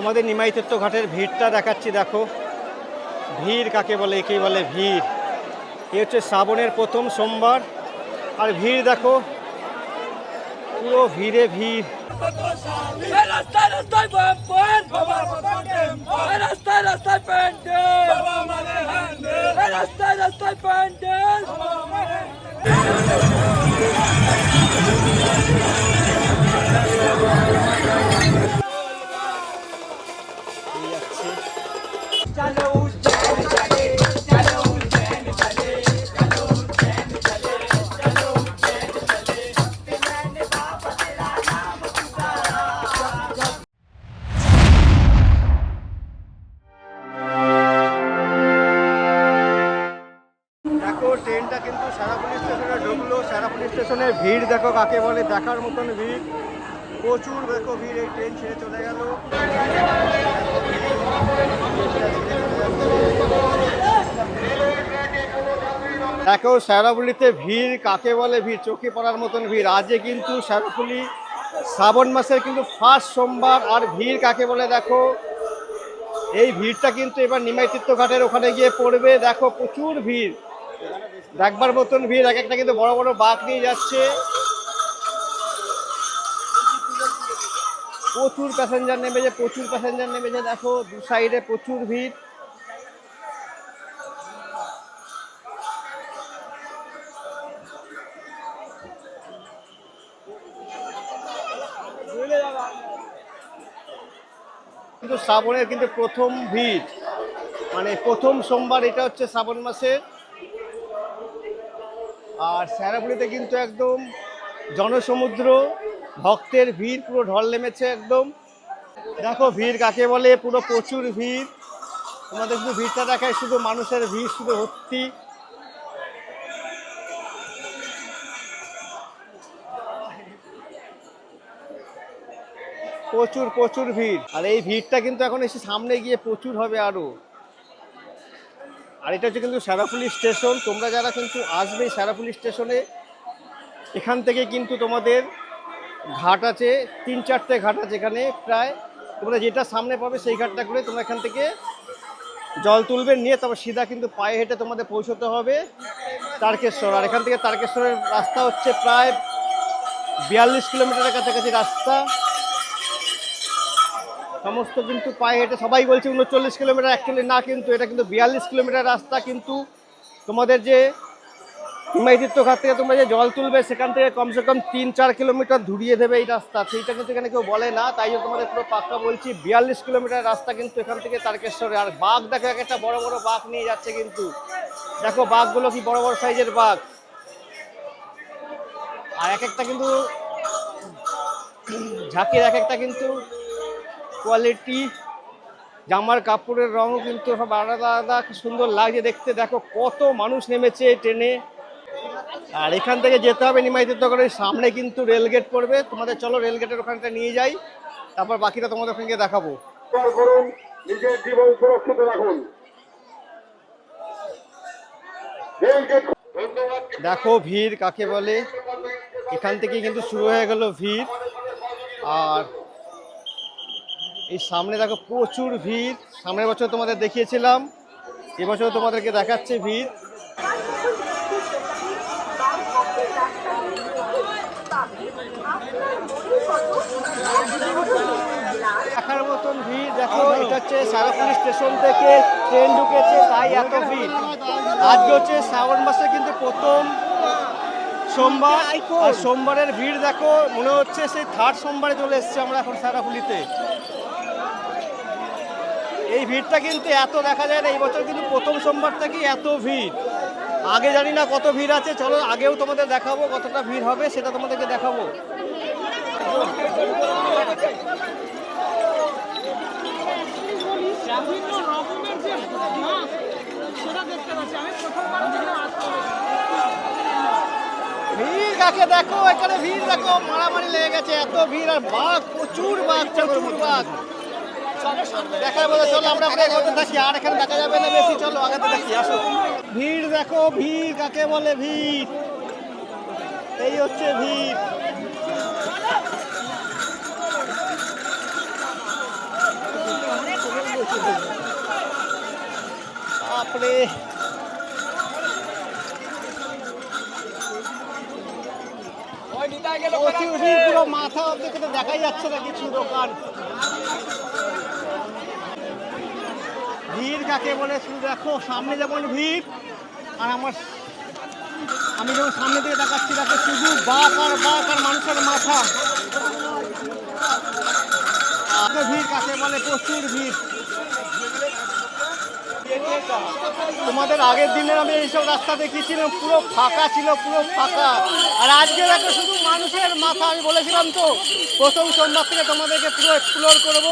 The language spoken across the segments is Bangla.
আমাদের নিমাইতত্ব ঘাটের ভিড়টা দেখাচ্ছি, দেখো। ভিড় কাকে বলে, একেই বলে ভিড়। এ হচ্ছে শ্রাবণের প্রথম সোমবার। আর ভিড় দেখো, পুরো ভিড়ে ভিড়। রাস্তায় রাস্তায় রাস্তায় রাস্তায় প্যান্ডেল রাস্তায় স্টেশনে ভিড় দেখো কাকে বলে, দেখার মতন ভিড়। প্রচুর দেখো ভিড়, এই ট্রেন ছেড়ে চলে গেল। দেখো শ্যারাপুলিতে ভিড়, কাকে বলে ভিড়, চোখে পড়ার মতন ভিড়। আজকে কিন্তু শ্যারাপুলি শ্রাবণ মাসের কিন্তু ফার্স্ট সোমবার, আর ভিড় কাকে বলে দেখো? এই ভিড়টা কিন্তু এবার নিমাইতীর্থ ঘাটের ওখানে গিয়ে পড়বে। দেখো প্রচুর ভিড়। দেখবার মতন ভিড়, এক একটা কিন্তু বড় বড় বাঘ নিয়ে যাচ্ছে। প্রচুর প্যাসেঞ্জার নেমেছে, প্রচুর প্যাসেঞ্জার নেমেছে, দেখো, দু সাইডে প্রচুর ভিড়। কিন্তু শ্রাবণের কিন্তু প্রথম ভিড়। মানে প্রথম সোমবার, এটা হচ্ছে শ্রাবণ মাসের। আর স্যারাপুলিতে কিন্তু একদম জনসমুদ্র, ভক্তের ভিড়, পুরো ঢল নেমেছে একদম। দেখো ভিড় কাকে বলে? পুরো প্রচুর ভিড়। তোমাদের শুধু ভিড়টা দেখায়, শুধু মানুষের ভিড়, শুধু ভর্তি প্রচুর প্রচুর ভিড়। আর এই ভিড়টা কিন্তু এখন এসে সামনে গিয়ে প্রচুর হবে আরও। আর এটা হচ্ছে কিন্তু সারাপুলি স্টেশন। তোমরা যারা কিন্তু আসবে এই সারাপুলি স্টেশনে, এখান থেকে কিন্তু তোমাদের ঘাট আছে, তিন চারটে ঘাট আছে এখানে প্রায়। তোমরা যেটা সামনে পাবে সেই ঘাটটা করে তোমরা এখান থেকে জল তুলবে, নিয়ে তারপর সিধা কিন্তু পায়ে হেঁটে তোমাদের পৌঁছতে হবে তারকেশ্বর। আর এখান থেকে তারকেশ্বরের রাস্তা হচ্ছে প্রায় বিয়াল্লিশ কিলোমিটারের কাছাকাছি রাস্তা। সমস্ত কিন্তু পায়ে হেঁটে সবাই বলছে উনচল্লিশ কিলোমিটার অ্যাকচুয়ালি না কিন্তু এটা কিন্তু বিয়াল্লিশ কিলোমিটার রাস্তা কিন্তু তোমাদের যে হিমায়িতীর্থ ঘাট থেকে তোমরা যে জল তুলবে, সেখান থেকে কমসে কম তিন চার কিলোমিটার ধুরিয়ে দেবে এই রাস্তা। সেইটা কিন্তু এখানে কেউ বলে না, তাই জন্য তোমাদের পুরো পাক্কা বলছি, বিয়াল্লিশ কিলোমিটার রাস্তা কিন্তু এখান থেকে তারকেশ্বরে। আর বাঘ দেখো, এক একটা বড় বড় বাঘ নিয়ে যাচ্ছে কিন্তু। দেখো বাঘগুলো কি বড় বড় সাইজের বাঘ। আর এক একটা কিন্তু ঝাঁকির এক একটা কিন্তু কোয়ালিটি জামার কাপড়ের রঙও কিন্তু সব আলাদা আলাদা কি সুন্দর লাগছে দেখতে। দেখো কত মানুষ নেমেছে ট্রেনে। আর এখান থেকে যেতে হবে নিমাইতীর্থ করে সামনে কিন্তু রেলগেট পড়বে। তোমাদের চলো রেলগেটের ওখানটা নিয়ে যাই তারপর বাকিটা তোমাদের ওখানে গিয়ে দেখাবো করুন নিজের জীবন সুরক্ষিত রাখুন। দেখো ভিড় কাকে বলে। এখান থেকে কিন্তু শুরু হয়ে গেল ভিড়। আর এই সামনে দেখো প্রচুর ভিড়। সামনের বছর তোমাদের দেখিয়েছিলাম। এবছর তোমাদেরকে দেখাচ্ছে ভিড়। দেখার মতন ভিড়, দেখো, এটা হচ্ছে সারাপুলি স্টেশন থেকে ট্রেন ঢুকেছে, তাই এত ভিড়। আজকে হচ্ছে শ্রাবণ মাসে কিন্তু প্রথম সোমবার। আর সোমবারের ভিড় দেখো, মনে হচ্ছে সেই থার্ড সোমবারে চলে এসছে আমরা এখন সারাপুলিতে এই ভিড়টা কিন্তু এত দেখা যায় না। এই বছর কিন্তু প্রথম সোমবার থেকেই এত ভিড়। আগে জানি না কত ভিড় আছে। চলো আগেও তোমাদের দেখাবো কতটা ভিড় হবে, সেটা তোমাদেরকে দেখাবো। ভিড় কাকে দেখো? এখানে ভিড় দেখো, মারামারি লেগে গেছে, এত ভিড় আর বাঘ, প্রচুর বাঘ প্রচুর বাঘ। দেখার মতো চলো আমরা আমরা এগোতে থাকি আর এখানে দেখা যাবে না বেশি চলো আগাতে থাকি আসো। ভিড় দেখো ভিড় কাকে বলে ভিড়? এই হচ্ছে ভিড়। ভিড়, পুরো মাথা অব্দি কিন্তু দেখাই যাচ্ছে না কিছু দোকান ভিড় কাকে বলে শুধু দেখো, সামনে যেমন ভিড়, আর আমার আমি যখন সামনে থেকে দেখাচ্ছি দেখো শুধু বাক আর বাক আর মানুষের মাথা। ভিড় কাকে বলে? প্রচুর ভিড়। তোমাদের আগের দিনে আমি এইসব রাস্তা দেখিয়েছিলাম, পুরো ফাঁকা ছিল, পুরো ফাঁকা। আর আজকে দেখো শুধু মানুষের মাথা, আমি বলেছিলাম তো, প্রথম সোমবার থেকে তোমাদেরকে পুরো এক্সপ্লোর করব।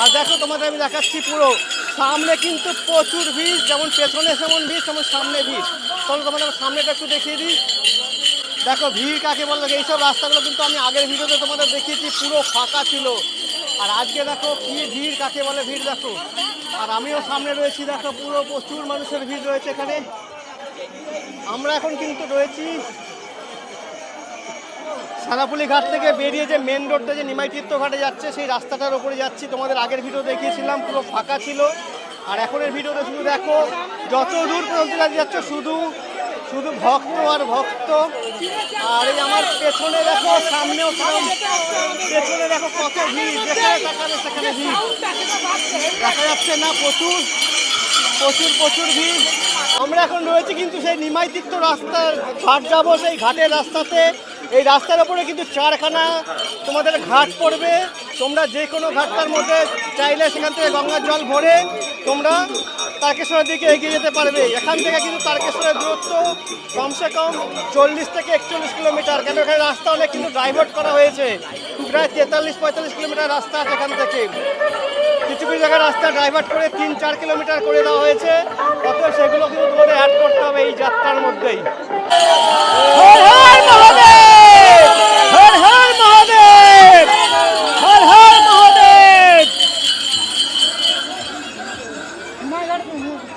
আর দেখো তোমাদের আমি দেখাচ্ছি পুরো। সামনে কিন্তু প্রচুর ভিড়, যেমন পেছনে যেমন ভিড়, তেমন সামনে ভিড়। তাহলে তোমাদের সামনেটা একটু দেখিয়ে দিই। দেখো ভিড় কাকে বলল এইসব রাস্তাগুলো কিন্তু আমি আগের ভিডিওতে তোমাদের দেখিয়েছি, পুরো ফাঁকা ছিল। আর আজকে দেখো কি ভিড় কাকে বলে? ভিড় দেখো। আর আমিও সামনে রয়েছি, দেখো পুরো প্রচুর মানুষের ভিড় রয়েছে এখানে। আমরা এখন কিন্তু রয়েছি সানাপুলি ঘাট থেকে বেরিয়ে যে মেন রোডটা যে নিমাই তীর্থ ঘাটে যাচ্ছে, সেই রাস্তাটার ওপরে যাচ্ছি। তোমাদের আগের ভিডিও দেখিয়েছিলাম, পুরো ফাঁকা ছিল। আর এখনের ভিডিওতে শুধু দেখো, যত দূর পর্যন্ত যাচ্ছে, শুধু শুধু ভক্ত আর ভক্ত। আর এই আমার পেছনে দেখো, সামনেও পেছনে দেখো কত ভিড়, যেখানে তাকাবে সেখানে ভিড়। দেখা যাচ্ছে না, প্রচুর প্রচুর প্রচুর ভিড়। আমরা এখন রয়েছি কিন্তু সেই নিমাই তীর্থ রাস্তার ঘাট যাব, সেই ঘাটের রাস্তাতে। এই রাস্তার ওপরে কিন্তু চারখানা তোমাদের ঘাট পড়বে। তোমরা যে কোনো ঘাটটার মধ্যে চাইলে সেখান থেকে গঙ্গার জল ভরে তোমরা তারকেশ্বরের দিকে এগিয়ে যেতে পারবে। এখান থেকে কিন্তু তারকেশ্বরের দূরত্ব কমসে কম চল্লিশ থেকে একচল্লিশ কিলোমিটার, কেন এখানে রাস্তা অনেক কিন্তু ডাইভার্ট করা হয়েছে। প্রায় তেতাল্লিশ পঁয়তাল্লিশ কিলোমিটার রাস্তা আছে এখান থেকে। কিছু কিছু জায়গায় রাস্তা ডাইভার্ট করে তিন, চার কিলোমিটার করে দেওয়া হয়েছে। অত সেগুলো কিন্তু তোমাদের অ্যাড করতে হবে এই যাত্রার মধ্যেই।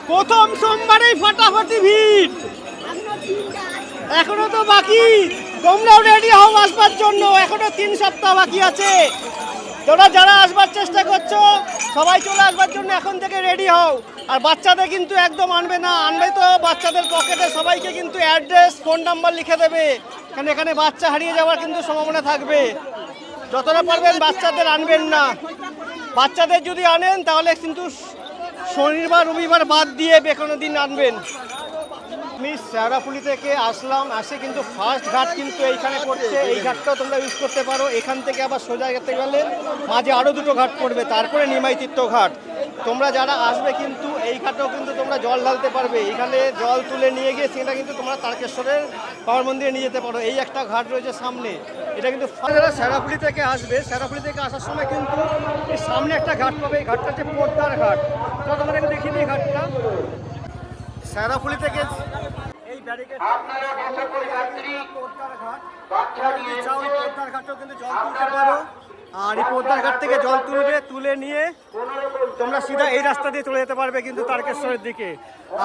প্রথম সোমবারেই ফাটাফাটি ভিড়। এখনও তো বাকি। তোমরাও রেডি হও আসবার জন্য। এখনও তিন সপ্তাহ বাকি আছে। তোমরা যারা আসবার চেষ্টা করছ, সবাই চলে আসবার জন্য এখন থেকে রেডি হও। আর বাচ্চাদের কিন্তু একদম আনবে না। আনবে তো বাচ্চাদের পকেটে সবাইকে কিন্তু অ্যাড্রেস ফোন নাম্বার লিখে দেবে। কারণ এখানে বাচ্চা হারিয়ে যাওয়ার কিন্তু সম্ভাবনা থাকবে। যতটা পারবেন বাচ্চাদের আনবেন না। বাচ্চাদের যদি আনেন, তাহলে কিন্তু শনিবার, রবিবার বাদ দিয়ে কোনো দিন আনবেন। আমি শেওড়াফুলি থেকে আসলাম, আসে কিন্তু ফার্স্ট ঘাট কিন্তু এইখানে পড়ছে। এই ঘাটটাও তোমরা ইউজ করতে পারো। এখান থেকে আবার সোজা যেতে গেলে মাঝে আরও দুটো ঘাট পড়বে, তারপরে নিমাই তীর্থ ঘাট। তোমরা যারা আসবে কিন্তু, এই ঘাটেও কিন্তু তোমরা জল ঢালতে পারবে। এখানে জল তুলে নিয়ে গিয়ে সেটা কিন্তু তোমরা তারকেশ্বরের পাওয়ার মন্দিরে নিয়ে যেতে পারো। এই একটা ঘাট রয়েছে সামনে। এটা কিন্তু যারা শেরাফুলি থেকে আসবে শেরাফুলি থেকে আসার সময় কিন্তু সামনে একটা ঘাট পাবে। এই ঘাটটা হচ্ছে পোদ্দার ঘাট। তোমরা দেখিয়ে দিই ঘাটটা। শেরাফুলি থেকে এই ব্যারিকেড ঘাটেও কিন্তু জল তুলতে পারো। আর এই পোদ্দার ঘাট থেকে জল তুলবে তুলে নিয়ে তোমরা সিধা এই রাস্তা দিয়ে চলে যেতে পারবে কিন্তু তারকেশ্বরের দিকে।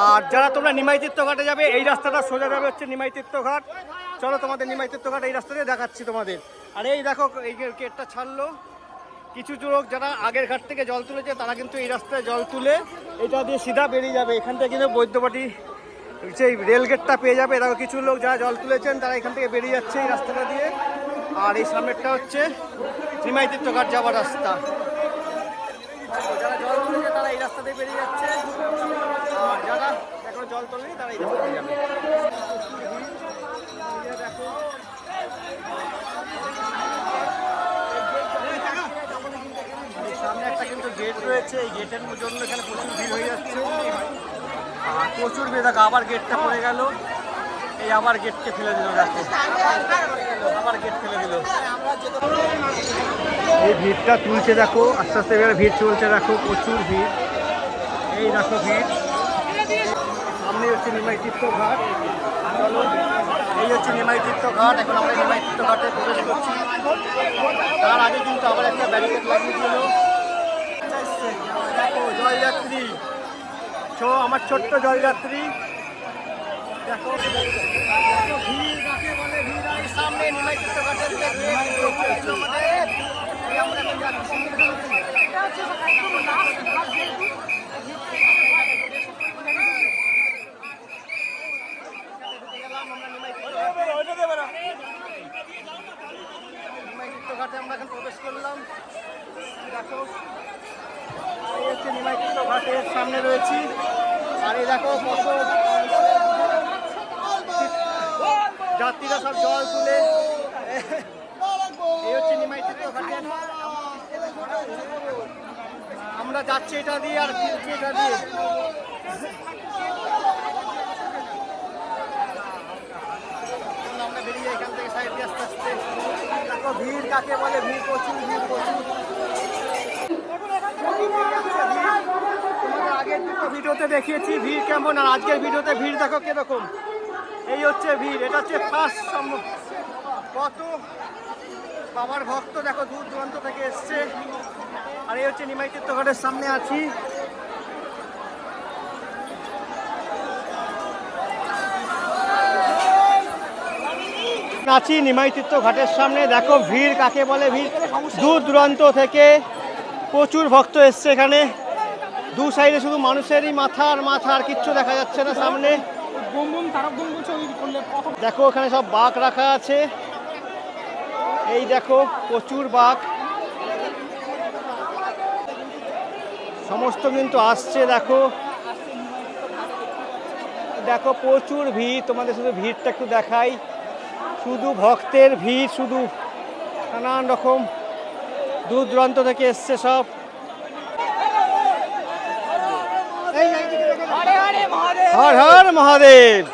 আর যারা তোমরা নিমাইতীর্থ ঘাটে যাবে এই রাস্তাটা সোজা যাবে হচ্ছে নিমাইতীর্থ ঘাট। চলো তোমাদের নিমাইতীর্থ ঘাট এই রাস্তা দিয়ে দেখাচ্ছি তোমাদের। আর এই দেখো এই গেটটা ছাড়লো। কিছু লোক যারা আগের ঘাট থেকে জল তুলেছে, তারা কিন্তু এই রাস্তায় জল তুলে এটা দিয়ে সিধা বেরিয়ে যাবে। এখান থেকে কিন্তু বৈদ্যবাটি সেই রেল গেটটা পেয়ে যাবে, এরাও কিছু লোক যারা জল তুলেছেন, তারা এখান থেকে বেরিয়ে যাচ্ছে এই রাস্তাটা দিয়ে। আর এই সামনেরটা হচ্ছে নিমাইতীর্থ ঘাট যাওয়ার রাস্তা। যারা জল তুলেছে, তারা এই রাস্তা দিয়ে বেরিয়ে যাচ্ছে। আর যারা এখনও জল তোলেনি, তারা এই রাস্তা দিয়ে যাবে এই যে দেখো এই সামনে একটা কিন্তু গেট রয়েছে, এই গেটের জন্য এখানে প্রচুর ভিড় হয়ে যাচ্ছে। প্রচুর ভিড়, দেখো, আবার গেটটা পড়ে গেল। এই আবার গেটকে ফেলে দিল, দেখো। আবার গেট ফেলে দিল। এই ভিড়টা তুলছে, দেখো, আস্তে আস্তে এবারে ভিড় চলছে, দেখো, প্রচুর ভিড়। এই দেখো ভিড়। সামনে হচ্ছে নিমাই তীর্থ ঘাট এই হচ্ছে নিমাই তীর্থ ঘাট এখন আমরা নিমাই তীর্থ ঘাটে প্রবেশ করছি। তার আগে কিন্তু আবার একটা ব্যারিকেড লাগিয়ে দিল। আছে দেখো জয়যাত্রী। ছো, আমার ছোট্ট জয়যাত্রী। দেখো। ভিড় ভিড় সামনে আমরা আমরা এখন প্রবেশ করলাম। দেখো। ঘাটের সামনে রয়েছি। আর এই দেখো কত যাত্রীরা সব জল তুলে। হচ্ছে ঘাটের আমরা যাচ্ছি এটা দিয়ে আর ফিরছি এটা দিয়ে। আমরা এখান থেকে সাইড দেখো ভিড় কাকে বলে? ভিড় প্রচুর ভিড় প্রচুর। আগের দুটো ভিডিওতে দেখিয়েছি, ভিড় কেমন? আর আজকের ভিডিওতে ভিড় দেখো কীরকম। এই হচ্ছে ভিড়, এটা হচ্ছে ফার্স্ট কত বাবার ভক্ত দেখো, দূর দূরান্ত থেকে এসছে। আর এই হচ্ছে নিমাই তীর্থঘাটের সামনে আছি। আছি নিমাই তীর্থ ঘাটের সামনে। দেখো ভিড় কাকে বলে? ভিড় দূর দূরান্ত থেকে প্রচুর ভক্ত এসছে এখানে। দু সাইডে শুধু মানুষেরই মাথা আর মাথা আর কিচ্ছু দেখা যাচ্ছে না সামনে। দেখো এখানে সব বাঘ রাখা আছে। এই দেখো প্রচুর বাঘ। সমস্ত কিন্তু আসছে দেখো। দেখো প্রচুর ভিড়। তোমাদের শুধু ভিড়টা একটু দেখাই। শুধু ভক্তের ভিড় শুধু নানান রকম দূর দূরান্ত থেকে এসছে সব। হর হর মহাদেব।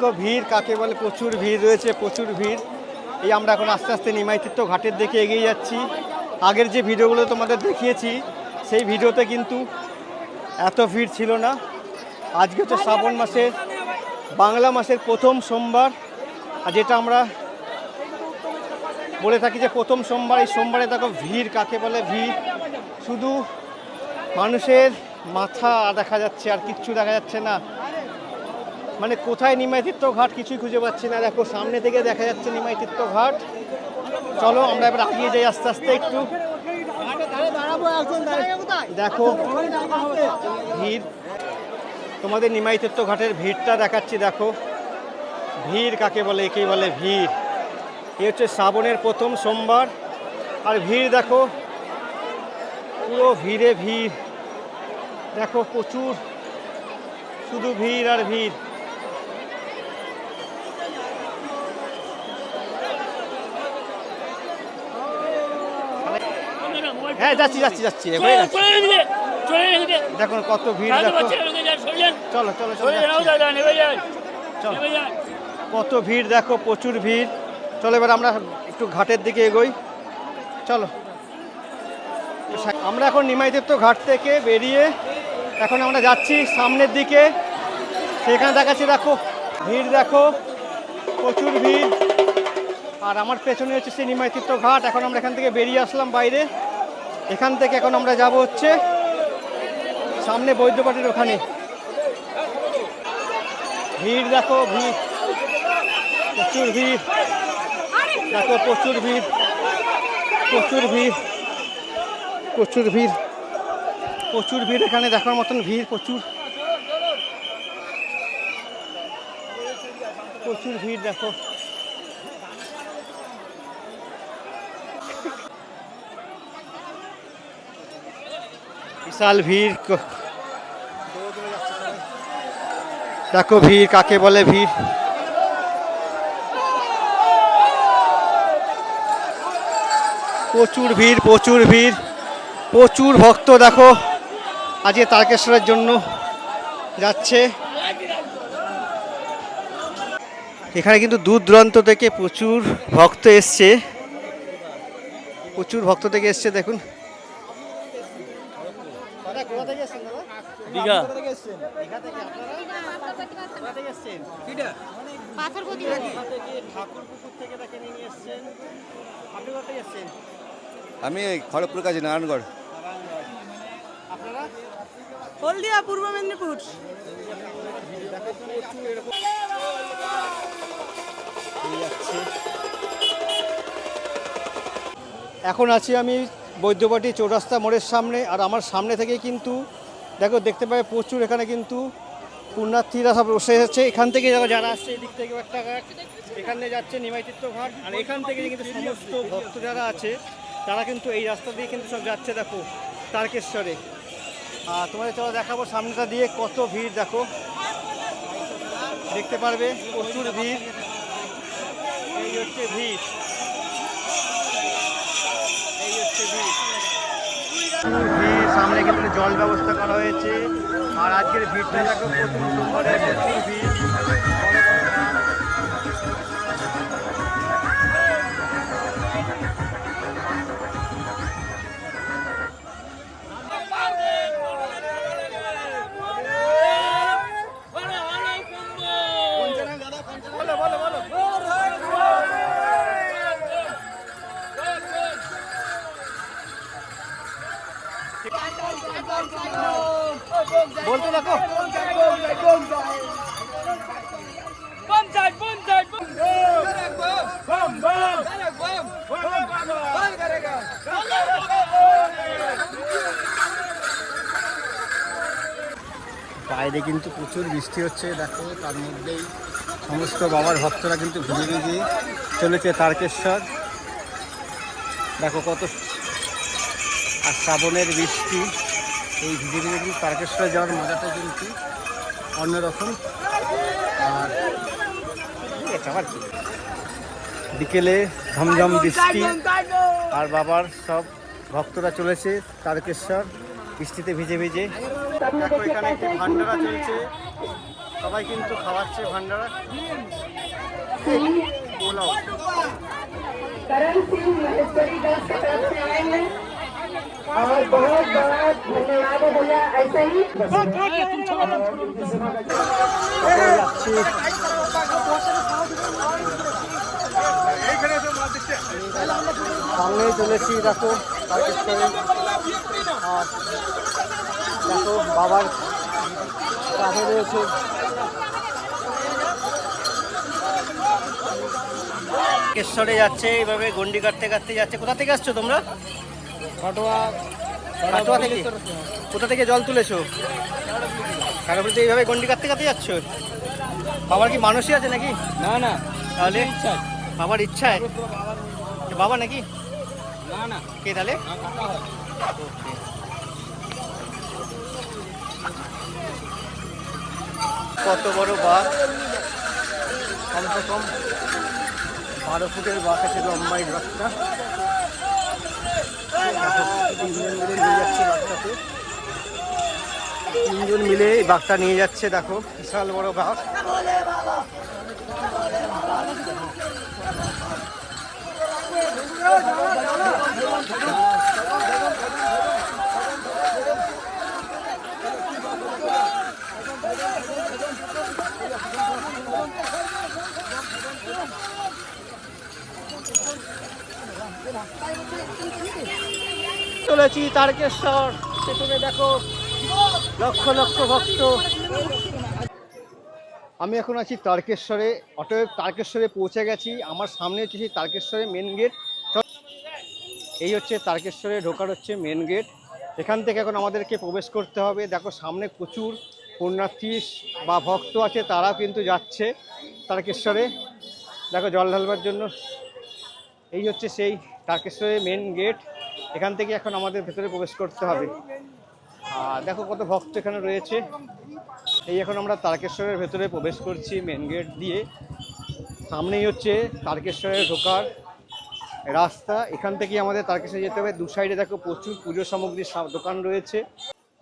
তো ভিড় কাকে বলে? প্রচুর ভিড় রয়েছে, প্রচুর ভিড়। এই আমরা এখন আস্তে আস্তে নিমাইতীর্থ ঘাটের দিকে এগিয়ে যাচ্ছি। আগের যে ভিডিওগুলো তোমাদের দেখিয়েছি, সেই ভিডিওতে কিন্তু এত ভিড় ছিল না। আজকে হচ্ছে শ্রাবণ মাসের, বাংলা মাসের প্রথম সোমবার। আর যেটা আমরা বলে থাকি যে প্রথম সোমবার, এই সোমবারে দেখো ভিড় কাকে বলে? ভিড় শুধু মানুষের মাথা দেখা যাচ্ছে, আর কিচ্ছু দেখা যাচ্ছে না। মানে কোথায় নিমাইতীর্থ ঘাট কিছুই খুঁজে পাচ্ছি না। দেখো, সামনে থেকে দেখা যাচ্ছে নিমাইতীর্থ ঘাট চলো, আমরা এবার আগিয়ে যাই আস্তে আস্তে একটু। দেখো, ভিড়। তোমাদের নিমাইতীর্থ ঘাটের ভিড়টা দেখাচ্ছি, দেখো। ভিড় কাকে বলে, একেই বলে ভিড়। এ হচ্ছে শ্রাবণের প্রথম সোমবার। আর ভিড় দেখো, পুরো ভিড়ে ভিড়। দেখো প্রচুর শুধু ভিড় আর ভিড়। হ্যাঁ যাচ্ছি যাচ্ছি যাচ্ছি দেখো কত ভিড় দেখো। চলো চলো চলো কত ভিড় দেখো প্রচুর ভিড়। চলো এবার আমরা একটু ঘাটের দিকে এগোই। চলো। আমরা এখন নিমাইতীর্থ ঘাট থেকে বেরিয়ে এখন আমরা যাচ্ছি সামনের দিকে। সেখানে দেখাচ্ছি, দেখো, ভিড়, দেখো, প্রচুর ভিড়। আর আমার পেছনে হচ্ছে সেই নিমাইতীর্থ ঘাট এখন আমরা এখান থেকে বেরিয়ে আসলাম বাইরে। এখান থেকে এখন আমরা যাব হচ্ছে সামনে বৈদ্যবাটির ওখানে। ভিড়, দেখো, ভিড়, প্রচুর ভিড়। দেখো, প্রচুর ভিড় প্রচুর ভিড় প্রচুর ভিড়। প্রচুর ভিড় এখানে, দেখার মতন ভিড় প্রচুর। প্রচুর ভিড়, দেখো। বিশাল ভিড় দেখো ভিড়, কাকে বলে ভিড়? প্রচুর ভিড় প্রচুর ভিড়। প্রচুর ভক্ত, দেখো। আজকে তারকেশ্বরের জন্য যাচ্ছে। এখানে কিন্তু দূর দূরান্ত থেকে প্রচুর ভক্ত এসছে। প্রচুর ভক্ত থেকে এসছে দেখুন। আমি খড়গপুর কাছে নারায়ণগড়। হলদিয়া, পূর্ব মেদিনীপুর। এখন আছি আমি বৈদ্যবাটি চৌরাস্তা মোড়ের সামনে, আর আমার সামনে থেকে কিন্তু, দেখো, দেখতে পাবে প্রচুর এখানে কিন্তু পুণ্যার্থীরা সব বসে যাচ্ছে এখান থেকে যারা যারা আসছে, এদিক থেকে একটা ঘাট, এখানে যাচ্ছে নিমাইতীর্থ ঘাট, আর এখান থেকে কিন্তু সমস্ত ভক্ত যারা আছে, তারা কিন্তু এই রাস্তা দিয়ে কিন্তু সব যাচ্ছে, দেখো, তারকেশ্বরে। তোমাদের চলো দেখাবো, সামনেটা দিয়ে কত ভিড়, দেখো। দেখতে পারবে, প্রচুর ভিড়। এই হচ্ছে ভিড়। এই হচ্ছে ভিড়, সামনে কিন্তু জল ব্যবস্থা করা হয়েছে। আর আজকের ভিড়টা দেখো, প্রচুর ভিড়। বলতে দেখো। বাইরে কিন্তু প্রচুর বৃষ্টি হচ্ছে, দেখো, তার মধ্যেই সমস্ত বাবার ভক্তরা কিন্তু ভিজে ভিজে চলেছে তারকেশ্বর। দেখো কত আর শ্রাবণের বৃষ্টি। এই ভিজে ভিজে কিন্তু তারকেশ্বর যাওয়ার মজাটা কিন্তু অন্যরকম আর ঠিক আছে আবার কি বিকেলে ঝমঝম বৃষ্টি আর বাবার সব ভক্তরা চলেছে তারকেশ্বর বৃষ্টিতে ভিজে ভিজে দেখো এখানে একটি ভান্ডারা চলছে সবাই কিন্তু খাওয়াচ্ছে ভান্ডারা পোলাও करण सिंह महेश्वरी दास की तरफ से आए हैं और बहुत बहुत धन्यवाद है भैया ऐसे ही যাচ্ছি সামনেই চলেছি দেখো তারকেশ্বরে আর দেখো বাবার কাছে রয়েছে কেশ্বরে যাচ্ছে এইভাবে গন্ডি কাটতে কাটতে যাচ্ছে কোথা থেকে আসছো তোমরা কাটোয়া কাটোয়া থেকে? কোথা থেকে জল তুলেছো? কাটোয়াতে এইভাবে গন্ডি কাটতে কাটতে যাচ্ছ? বাবার কি মানুষই আছে নাকি? না না। তাহলে? বাবার ইচ্ছায়। বাবা নাকি? না না। কে তাহলে? কত বড় বাঘ? কমসে কম বারো ফুটের বাঘ আছে লম্বা এই বাঘটা তিনজন মিলে এই বাঘটা নিয়ে যাচ্ছে দেখো বিশাল বড় বাঘ। চলেছি তারকেশ্বর, সেখানে দেখো লক্ষ লক্ষ ভক্ত। আমি এখন আছি তারকেশ্বরে, অতএব তারকেশ্বরে পৌঁছে গেছি, আমার সামনে হচ্ছে সেই তারকেশ্বরের মেন গেট এই হচ্ছে তারকেশ্বরে ঢোকার হচ্ছে মেন গেট এখান থেকে এখন আমাদেরকে প্রবেশ করতে হবে। দেখো সামনে প্রচুর পুণ্যার্থী বা ভক্ত আছে তারা কিন্তু যাচ্ছে তারকেশ্বরে। দেখো জল ঢালবার জন্য। এই হচ্ছে সেই তারকেশ্বরের মেন গেট এখান থেকে এখন আমাদের ভেতরে প্রবেশ করতে হবে। আর দেখো কত ভক্ত এখানে রয়েছে। এই এখন আমরা তারকেশ্বরের ভেতরে প্রবেশ করছি মেন গেট দিয়ে। সামনেই হচ্ছে তারকেশ্বরের ঢোকার রাস্তা। এখান থেকেই আমাদের তারকেশ্বরে যেতে হবে। দু সাইডে দেখো প্রচুর পুজো সামগ্রীর দোকান রয়েছে।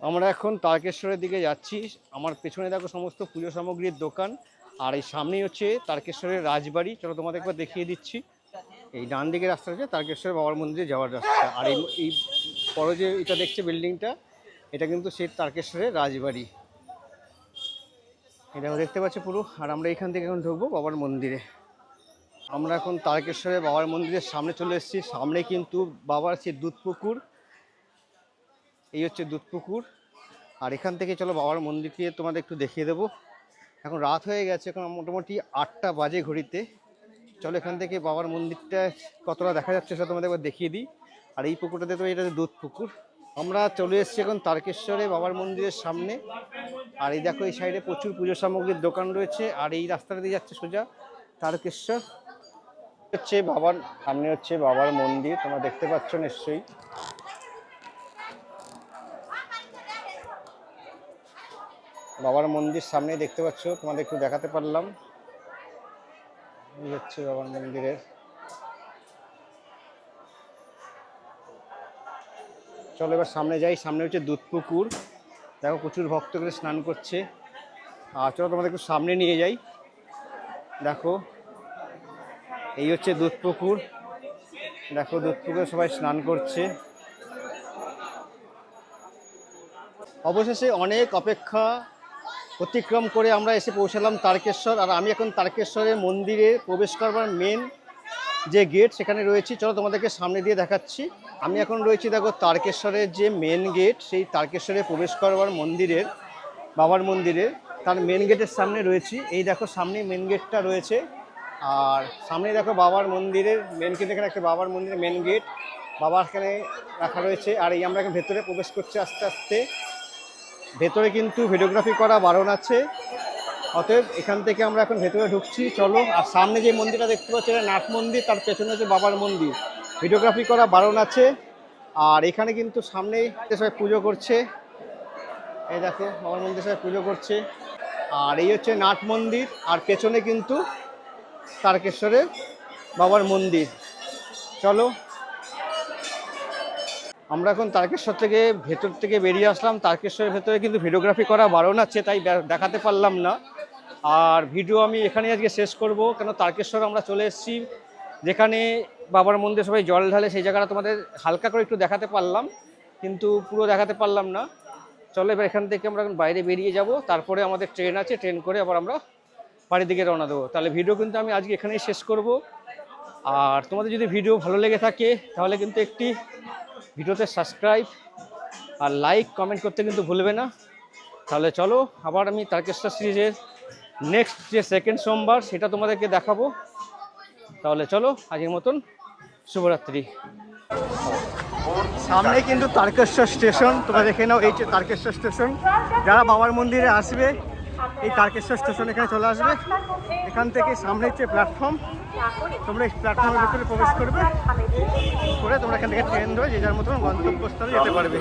আমরা এখন তারকেশ্বরের দিকে যাচ্ছি। আমার পেছনে দেখো সমস্ত পুজো সামগ্রীর দোকান। আর এই সামনেই হচ্ছে তারকেশ্বরের রাজবাড়ি। চলো তোমাদের একবার দেখিয়ে দিচ্ছি। এই ডান দিকে রাস্তা হচ্ছে তারকেশ্বর বাবার মন্দিরে যাওয়ার রাস্তা। আর এই এই বড় যে এটা দেখছে বিল্ডিংটা, এটা কিন্তু সেই তারকেশ্বরের রাজবাড়ি। এটা দেখতে পাচ্ছ পুরো। আর আমরা এখান থেকে এখন ঢুকবো বাবার মন্দিরে। আমরা এখন তারকেশ্বরে বাবার মন্দিরের সামনে চলে এসেছি। সামনে কিন্তু বাবার সেই দুধপুকুর এই হচ্ছে দুধপুকুর আর এখান থেকে চলো বাবার মন্দিরকে তোমাদের একটু দেখিয়ে দেবো। এখন রাত হয়ে গেছে, এখন মোটামুটি আটটা বাজে ঘড়িতে। চলো এখান থেকে বাবার মন্দিরটা কতটা দেখা যাচ্ছে সেটা তোমাদের একবার দেখিয়ে দিই। আর এই পুকুরটাতে তো এটা দুধ পুকুর। আমরা চলে এসেছি এখন তারকেশ্বরে বাবার মন্দিরের সামনে। আর এই দেখো, এই সাইডে প্রচুর পুজো সামগ্রীর দোকান রয়েছে। আর এই রাস্তাটা দিয়ে যাচ্ছে সোজা তারকেশ্বর। হচ্ছে বাবার, সামনে হচ্ছে বাবার মন্দির। তোমরা দেখতে পাচ্ছ নিশ্চয়ই। বাবার মন্দির সামনে দেখতে পাচ্ছ, তোমাদের একটু দেখাতে পারলাম। এই হচ্ছে বাবার মন্দিরের চলো এবার সামনে যাই, সামনে হচ্ছে দুধ পুকুর। দেখো প্রচুর ভক্ত করে স্নান করছে। আর চলো তোমাদের একটু সামনে নিয়ে যাই। দেখো, এই হচ্ছে দুধ পুকুর। দেখো দুধ পুকুরে সবাই স্নান করছে। অবশেষে অনেক অপেক্ষা অতিক্রম করে আমরা এসে পৌঁছালাম তারকেশ্বর। আর আমি এখন তারকেশ্বরের মন্দিরে প্রবেশ করবার মেন যে গেট সেখানে রয়েছি। চলো তোমাদেরকে সামনে দিয়ে দেখাচ্ছি। আমি এখন রয়েছি দেখো তারকেশ্বরের যে মেন গেট সেই তারকেশ্বরে প্রবেশ করবার মন্দিরের, বাবার মন্দিরের। তার মেন গেটের সামনে রয়েছি। এই দেখো সামনে মেন গেটটা রয়েছে। আর সামনে দেখো বাবার মন্দিরের মেন গেট এখানে একটা বাবার মন্দিরের মেন গেট বাবার এখানে রাখা রয়েছে। আর এই আমরা এখন ভেতরে প্রবেশ করছি আস্তে আস্তে। ভেতরে কিন্তু ভিডিওগ্রাফি করা বারণ আছে। অতএব এখান থেকে আমরা এখন ভেতরে ঢুকছি, চলো। আর সামনে যে মন্দিরটা দেখতে পাচ্ছি, এটা নাট মন্দির, তার পেছনে হচ্ছে বাবার মন্দির। ভিডিওগ্রাফি করা বারণ আছে। আর এখানে কিন্তু সামনেই সবাই পুজো করছে। এই দেখো, বাবার মন্দির সবাই পুজো করছে। আর এই হচ্ছে নাট মন্দির, আর পেছনে কিন্তু তারকেশ্বরের বাবার মন্দির। চলো। আমরা এখন তারকেশ্বর থেকে ভেতর থেকে বেরিয়ে আসলাম। তারকেশ্বরের ভেতরে কিন্তু ভিডিওগ্রাফি করা বারণ আছে, তাই দেখাতে পারলাম না। আর ভিডিও আমি এখানে আজকে শেষ করব, কেন তারকেশ্বর আমরা চলে এসেছি। যেখানে বাবার মন্দিরে সবাই জল ঢালে, সেই জায়গাটা তোমাদের হালকা করে একটু দেখাতে পারলাম, কিন্তু পুরো দেখাতে পারলাম না। চলো এবার এখান থেকে আমরা এখন বাইরে বেরিয়ে যাব, তারপরে আমাদের ট্রেন আছে, ট্রেন করে আবার আমরা বাড়ির দিকে রওনা দেবো। তাহলে ভিডিও কিন্তু আমি আজকে এখানেই শেষ করব। আর তোমাদের যদি ভিডিও ভালো লেগে থাকে, তাহলে কিন্তু একটি ভিডিওতে সাবস্ক্রাইব আর লাইক কমেন্ট করতে কিন্তু ভুলবে না। তাহলে চলো, আবার আমি তারকেশ্বর সিরিজের নেক্সট যে সেকেন্ড সোমবার, সেটা তোমাদেরকে দেখাবো। তাহলে চলো, আজকের মতন শুভরাত্রি। সামনে কিন্তু তারকেশ্বর স্টেশন, তোমরা দেখে নাও এই যে তারকেশ্বর স্টেশন। যারা বাবার মন্দিরে আসবে, এই তারকেশ্বর স্টেশন এখানে চলে আসবে। এখান থেকে সামনে হচ্ছে প্ল্যাটফর্ম তোমরা এই প্ল্যাটফর্মের ভিতরে প্রবেশ করবে। করে তোমরা এখান থেকে ট্রেন ধরে যে যার মতন গন্তব্যস্থলে যেতে পারবে